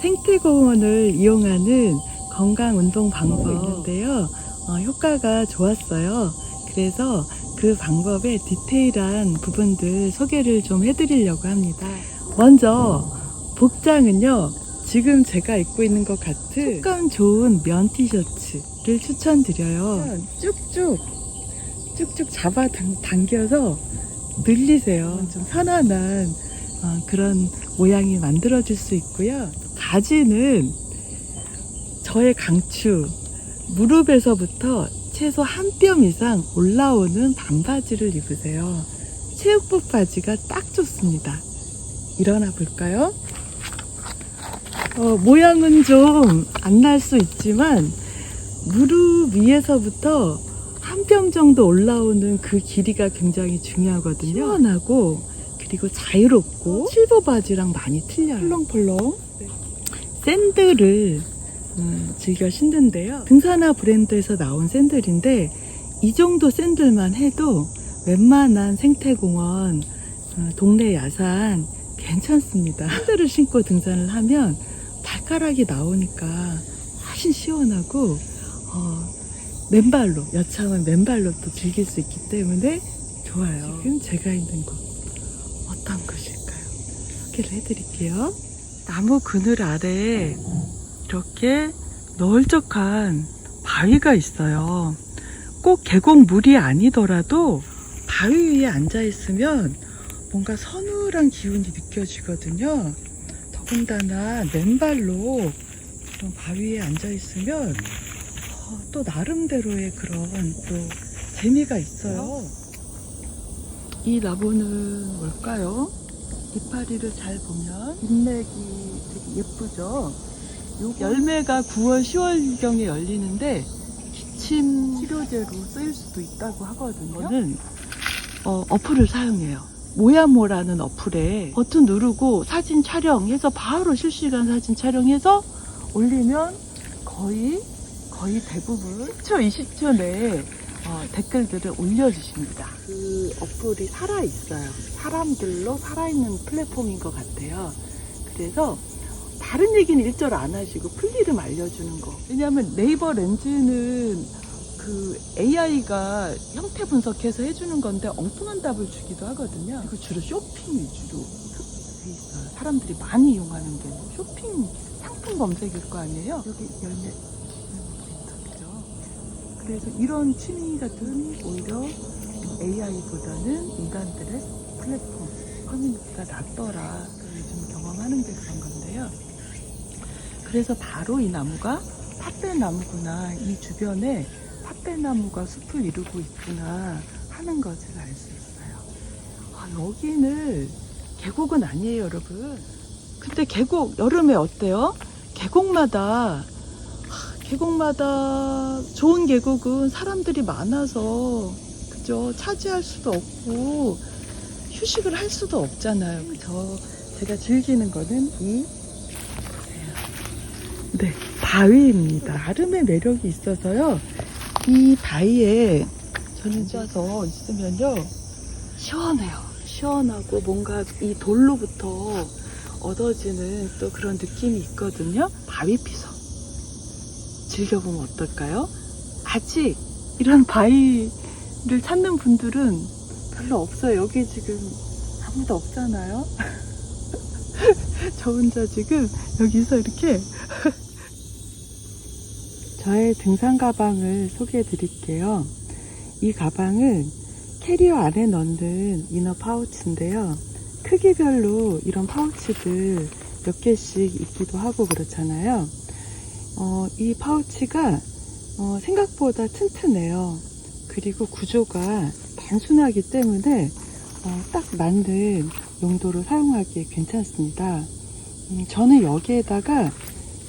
생태공원을 이용하는 건강 운동 방법이 있는데요. 어, 효과가 좋았어요. 그래서 그 방법의 디테일한 부분들 소개를 좀 해드리려고 합니다. 먼저 복장은요. 지금 제가 입고 있는 것 같은 촉감 좋은 면 티셔츠를 추천드려요. 쭉쭉 쭉쭉 잡아 당- 당겨서 늘리세요. 좀 편안한 어, 그런 모양이 만들어질 수 있고요. 바지는 저의 강추 무릎에서부터 최소 한 뼘 이상 올라오는 반바지를 입으세요. 체육복 바지가 딱 좋습니다. 일어나 볼까요? 어, 모양은 좀 안 날 수 있지만 무릎 위에서부터 한 뼘 정도 올라오는 그 길이가 굉장히 중요하거든요. 시원하고 그리고 자유롭고 실버 바지랑 많이 틀려요. 펄렁펄렁. 샌들을 음, 즐겨 신는데요. 등산화 브랜드에서 나온 샌들인데 이 정도 샌들만 해도 웬만한 생태공원, 어, 동네 야산 괜찮습니다. 샌들을 신고 등산을 하면 발가락이 나오니까 훨씬 시원하고 어, 맨발로 여차하면 맨발로 또 즐길 수 있기 때문에 좋아요. 지금 제가 있는 곳 어떤 곳일까요? 소개를 해드릴게요. 나무 그늘 아래에 이렇게 널쩍한 바위가 있어요. 꼭 계곡 물이 아니더라도 바위 위에 앉아 있으면 뭔가 서늘한 기운이 느껴지거든요. 더군다나 맨발로 이런 바위에 앉아 있으면 어, 또 나름대로의 그런 또 재미가 있어요. 이 나무는 뭘까요? 이파리를 잘 보면 잎맥이 되게 예쁘죠? 요 열매가 9월, 10월경에 열리는데 기침 치료제로 쓰일 수도 있다고 하거든요. 저는 어, 어플을 사용해요. 모야모라는 어플에 버튼 누르고 사진 촬영해서 바로 실시간 사진 촬영해서 올리면 거의 거의 대부분 10초, 20초 내에 어, 댓글들을 올려주십니다. 그 어플이 살아있어요. 사람들로 살아있는 플랫폼인 것 같아요. 그래서 다른 얘기는 일절 안 하시고 풀리름 알려주는 거. 왜냐하면 네이버 렌즈는 그 AI가 형태 분석해서 해주는 건데 엉뚱한 답을 주기도 하거든요. 그리고 주로 쇼핑 위주로 있어요. 사람들이 많이 이용하는 게 쇼핑 상품 검색일 거 아니에요? 여기 열매? 그래서 이런 취미 같은 오히려 AI보다는 인간들의 플랫폼 커뮤니티가 낫더라. 요즘 경험하는 게 그런 건데요. 그래서 바로 이 나무가 팥배나무구나. 이 주변에 팥배나무가 숲을 이루고 있구나 하는 것을 알 수 있어요. 아, 여기는 계곡은 아니에요, 여러분. 근데 계곡 여름에 어때요? 계곡마다 하, 계곡마다 좋은 계곡은 사람들이 많아서 그죠 차지할 수도 없고 휴식을 할 수도 없잖아요. 저 제가 즐기는 거는 이 네, 바위입니다. 나름의 매력이 있어서요. 이 바위에 저는 앉아서 있으면요. 시원해요. 시원하고 뭔가 이 돌로부터 얻어지는 또 그런 느낌이 있거든요. 바위 피서. 즐겨보면 어떨까요? 아직 이런 바위를 찾는 분들은 별로 없어요. 여기 지금 아무도 없잖아요. 저 혼자 지금 여기서 이렇게 저의 등산 가방을 소개해 드릴게요. 이 가방은 캐리어 안에 넣는 이너 파우치인데요. 크기별로 이런 파우치들 몇 개씩 있기도 하고 그렇잖아요. 어, 이 파우치가 어, 생각보다 튼튼해요. 그리고 구조가 단순하기 때문에 어, 딱 맞는 용도로 사용하기에 괜찮습니다. 음, 저는 여기에다가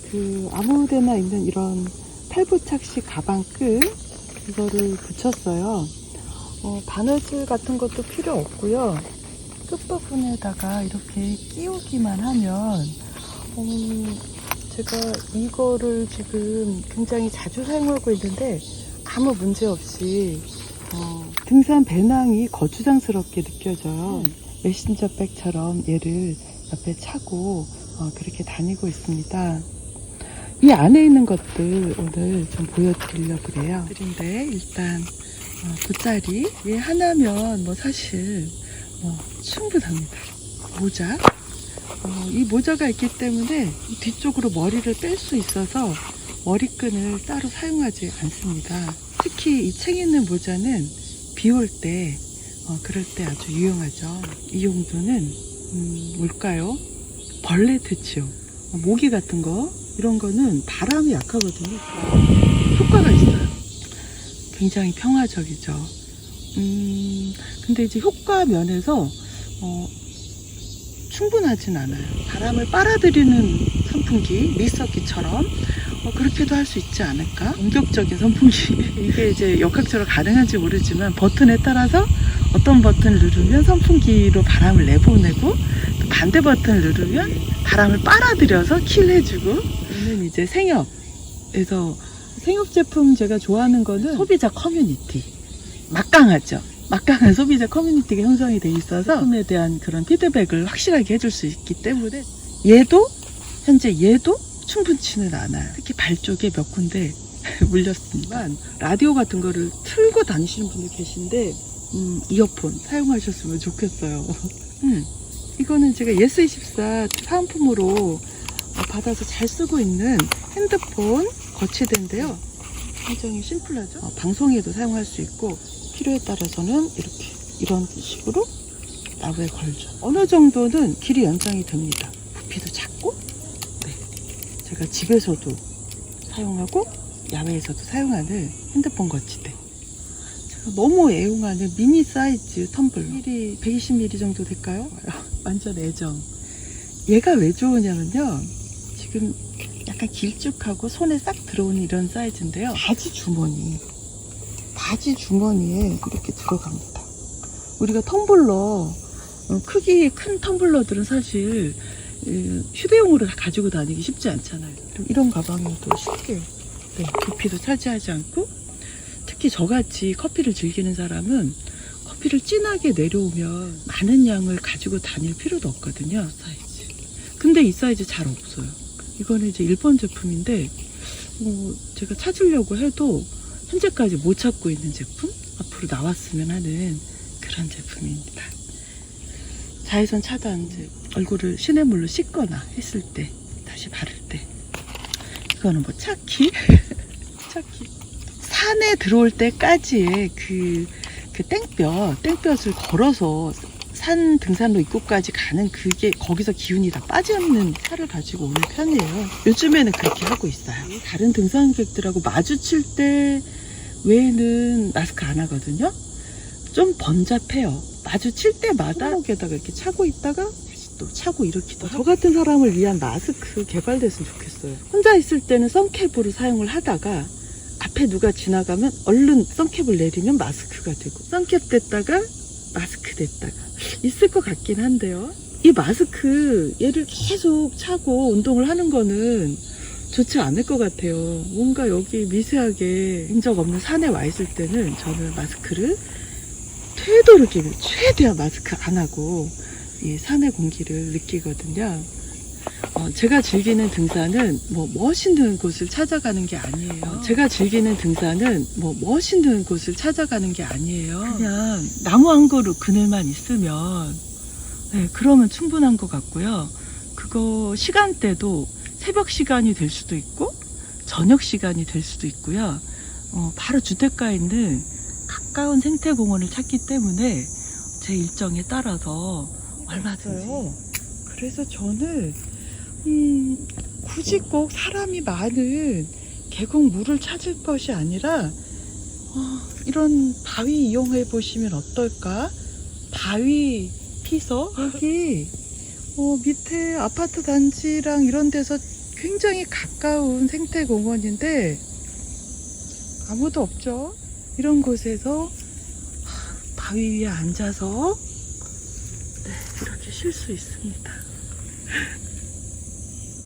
그 아무데나 있는 이런 탈부착식 가방 끝 이거를 붙였어요. 어, 바느질 같은 것도 필요 없고요. 끝부분에다가 이렇게 끼우기만 하면 어, 제가 이거를 지금 굉장히 자주 사용하고 있는데 아무 문제 없이 어, 등산 배낭이 거추장스럽게 느껴져요. 메신저백처럼 얘를 옆에 차고 어, 그렇게 다니고 있습니다. 이 안에 있는 것들 오늘 좀 보여드리려고 그래요. 그런데 일단 어, 돗자리 얘 하나면 뭐 사실 뭐 충분합니다. 모자 어, 이 모자가 있기 때문에 이 뒤쪽으로 머리를 뺄 수 있어서 머리끈을 따로 사용하지 않습니다. 특히 이책 있는 모자는 비 올 때 어, 그럴 때 아주 유용하죠. 이 용도는 음, 뭘까요? 벌레 퇴치용 어, 모기 같은 거 이런 거는 바람이 약하거든요. 효과가 있어요. 굉장히 평화적이죠. 음, 근데 이제 효과 면에서 어, 충분하진 않아요. 바람을 빨아들이는 선풍기, 미스터기처럼 어, 그렇게도 할 수 있지 않을까? 공격적인 선풍기. 이게 이제 역학적으로 가능한지 모르지만 버튼에 따라서 어떤 버튼을 누르면 선풍기로 바람을 내보내고 또 반대 버튼을 누르면 바람을 빨아들여서 킬해주고 얘는 이제 생협에서 생협 제품 제가 좋아하는 거는 소비자 커뮤니티 막강하죠. 막강한 소비자 커뮤니티가 형성이 돼 있어서 제품에 대한 그런 피드백을 확실하게 해줄 수 있기 때문에 얘도 현재 얘도 충분치는 않아요. 특히 발 쪽에 몇 군데 물렸습니다. 라디오 같은 거를 틀고 다니시는 분들 계신데 음, 이어폰 사용하셨으면 좋겠어요. 음, 이거는 제가 예스24 사은품으로 어, 받아서 잘 쓰고 있는 핸드폰 거치대인데요. 굉장히 심플하죠? 어, 방송에도 사용할 수 있고 필요에 따라서는 이렇게 이런 식으로 나무에 걸죠. 어느 정도는 길이 연장이 됩니다. 부피도 작고 네. 제가 집에서도 사용하고 야외에서도 사용하는 핸드폰 거치대. 제가 너무 애용하는 미니 사이즈 텀블러. 길이 120mm 정도 될까요? 완전 애정. 얘가 왜 좋으냐면요. 지금 약간 길쭉하고 손에 싹 들어오는 이런 사이즈인데요. 바지 주머니. 바지 주머니에 이렇게 들어갑니다. 우리가 텀블러, 어, 크기 큰 텀블러들은 사실 어, 휴대용으로 다 가지고 다니기 쉽지 않잖아요. 이런 가방에도 쉽게 네, 부피도 차지하지 않고 특히 저같이 커피를 즐기는 사람은 커피를 진하게 내려오면 많은 양을 가지고 다닐 필요도 없거든요. 사이즈. 근데 이 사이즈 잘 없어요. 이거는 이제 일본 제품인데 어, 제가 찾으려고 해도 현재까지 못 찾고 있는 제품 앞으로 나왔으면 하는 그런 제품입니다. 자외선 차단제 얼굴을 시냇물로 씻거나 했을 때 다시 바를 때 이거는 뭐 차키 차키 산에 들어올 때까지의 그, 그 땡볕 땡볕을 걸어서 산 등산로 입구까지 가는 그게 거기서 기운이 다 빠지는 차를 가지고 오는 편이에요. 요즘에는 그렇게 하고 있어요. 다른 등산객들하고 마주칠 때 외에는 마스크 안 하거든요. 좀 번잡해요. 마주칠 때마다 손목에다가 이렇게 차고 있다가 다시 또 차고 이렇기도 하고. 저 같은 사람을 위한 마스크 개발됐으면 좋겠어요. 혼자 있을 때는 선캡으로 사용을 하다가 앞에 누가 지나가면 얼른 선캡을 내리면 마스크가 되고 선캡 됐다가 마스크 됐다가 있을 것 같긴 한데요. 이 마스크 얘를 계속 차고 운동을 하는 거는 좋지 않을 것 같아요. 뭔가 여기 미세하게 흔적 없는 산에 와 있을 때는 저는 마스크를 되도록이면 최대한 마스크 안 하고 이 산의 공기를 느끼거든요. 어, 제가 즐기는 등산은 뭐 멋있는 곳을 찾아가는 게 아니에요. 제가 즐기는 등산은 뭐 멋있는 곳을 찾아가는 게 아니에요. 그냥 나무 한 그루 그늘만 있으면 네, 그러면 충분한 것 같고요. 그거 시간대도 새벽 시간이 될 수도 있고 저녁 시간이 될 수도 있고요. 어, 바로 주택가에 있는 가까운 생태공원을 찾기 때문에 제 일정에 따라서 얼마든지. 그래서 저는 음, 굳이 꼭 사람이 많은 계곡 물을 찾을 것이 아니라 어, 이런 바위 이용해 보시면 어떨까? 바위 피서 여기 어, 밑에 아파트 단지랑 이런 데서 굉장히 가까운 생태공원인데 아무도 없죠. 이런 곳에서 하, 바위 위에 앉아서 네, 이렇게 쉴 수 있습니다.